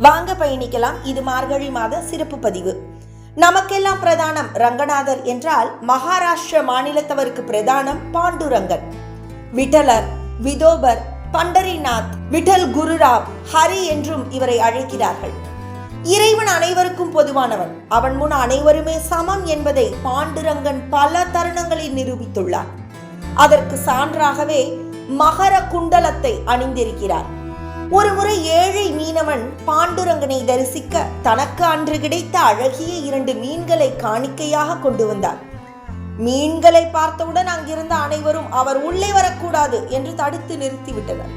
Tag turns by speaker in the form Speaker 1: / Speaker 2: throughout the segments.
Speaker 1: வாங்க பயணிக்கலாம். இது மார்கழி மாத சிறப்பு பதிவு. நமக்கெல்லாம் பிரதானம் ரங்கநாதர் என்றால் மகாராஷ்டிர மாநிலத்தவருக்கு பிரதானம் பாண்டுரங்கன். விட்டலர் விதோபர் பண்டரிநாத் விட்டல் குருராவ் ஹரி என்றும் இவரை அழைக்கிறார்கள். இறைவன் அனைவருக்கும் பொதுவானவன். அவன் முன் அனைவருமே சமம் என்பதை பாண்டுரங்கன் பல தருணங்களில் நிரூபித்துள்ளார். அதற்கு சான்றாகவே மகர குண்டலத்தை அணிந்திருக்கிறார். ஒருமுறை ஏழை மீனவன் பாண்டுரங்கனை தரிசிக்க தனக்கு அன்று கிடைத்த அழகிய இரண்டு மீன்களை காணிக்கையாக கொண்டு வந்தார் மீன்களை பார்த்தவுடன் அங்கிருந்த அனைவரும் அவர் உள்ளே வரக்கூடாது என்று தடுத்து நிறுத்திவிட்டனர்.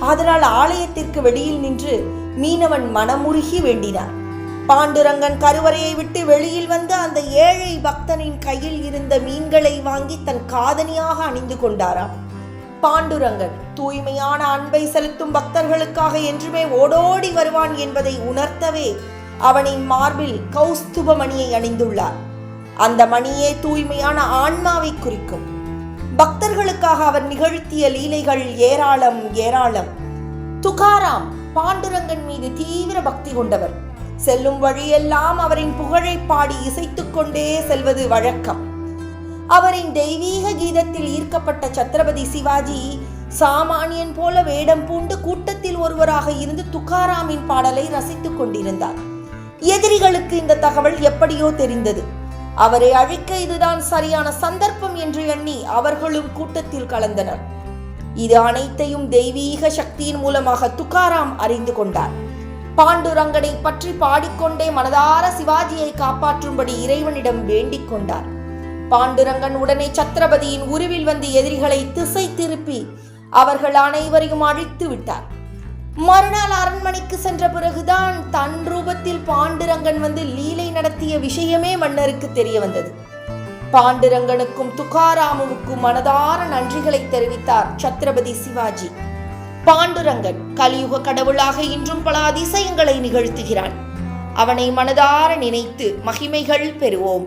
Speaker 1: அதனால் ஆலயத்திற்கு வெளியில் நின்று மீனவன் மனமுருகி வேண்டினார் பாண்டுரங்கன் கருவறையை விட்டு வெளியில் வந்து அந்த ஏழை பக்தனின் கையில் இருந்த மீன்களை வாங்கி தன் காதனியாக அணிந்து கொண்டாராம். பாண்டுரங்கன் தூய்மையான அன்பை செலுத்தும் பக்தர்களுக்காக என்றுமே ஓடோடி வருவான் என்பதை உணர்த்தவே அவனின் மார்பில் கௌஸ்துப மணியை அணிந்துள்ளார் அந்த மணியே தூய்மையான ஆன்மாவை குறிக்கும். பக்தர்களுக்காக அவர் நிகழ்த்திய லீலைகள் ஏராளம் ஏராளம். துகாராம் பாண்டுரங்கன் மீது தீவிர பக்தி கொண்டவர். செல்லும் வழியெல்லாம் அவரின் புகழை பாடி இசைத்துக்கொண்டே செல்வது வழக்கம். அவரின் தெய்வீக கீதத்தில் ஈர்க்கப்பட்ட சத்ரபதி சிவாஜி சாமானியன் போல வேடம் பூண்டு கூட்டத்தில் ஒருவராக இருந்து துக்காராமின் பாடலை ரசித்துக் கொண்டிருந்தார். எதிரிகளுக்கு இந்த தகவல் எப்படியோ தெரிந்தது. அவரை அழிக்க இதுதான் சரியான சந்தர்ப்பம் என்று எண்ணி அவர்களும் கூட்டத்தில் கலந்தனர். இது அனைத்தையும் தெய்வீக சக்தியின் மூலமாக துக்காராம் அறிந்து கொண்டார். பாண்டுரங்கனை பற்றி பாடிக்கொண்டே மனதார சிவாஜியை காப்பாற்றும்படி இறைவனிடம் வேண்டிக் கொண்டார். பாண்டுரங்கன் உடனே சத்ரபதியின் உருவில் வந்து எதிரிகளை திசை திருப்பி அவர்கள் அனைவரையும் அழித்து விட்டார். மறுநாள் அரண்மனைக்கு சென்ற பிறகுதான் தன் ரூபத்தில் பாண்டுரங்கன் வந்து லீலை நடத்திய விஷயமே மன்னருக்கு தெரிய வந்தது. பாண்டுரங்கனுக்கும் துகாராமுவுக்கும் மனதார நன்றிகளை தெரிவித்தார் சத்ரபதி சிவாஜி. பாண்டுரங்கன் கலியுக கடவுளாக இன்றும் பல அதிசயங்களை நிகழ்த்துகிறான். அவனை மனதார நினைத்து மகிமைகள் பெறுவோம்.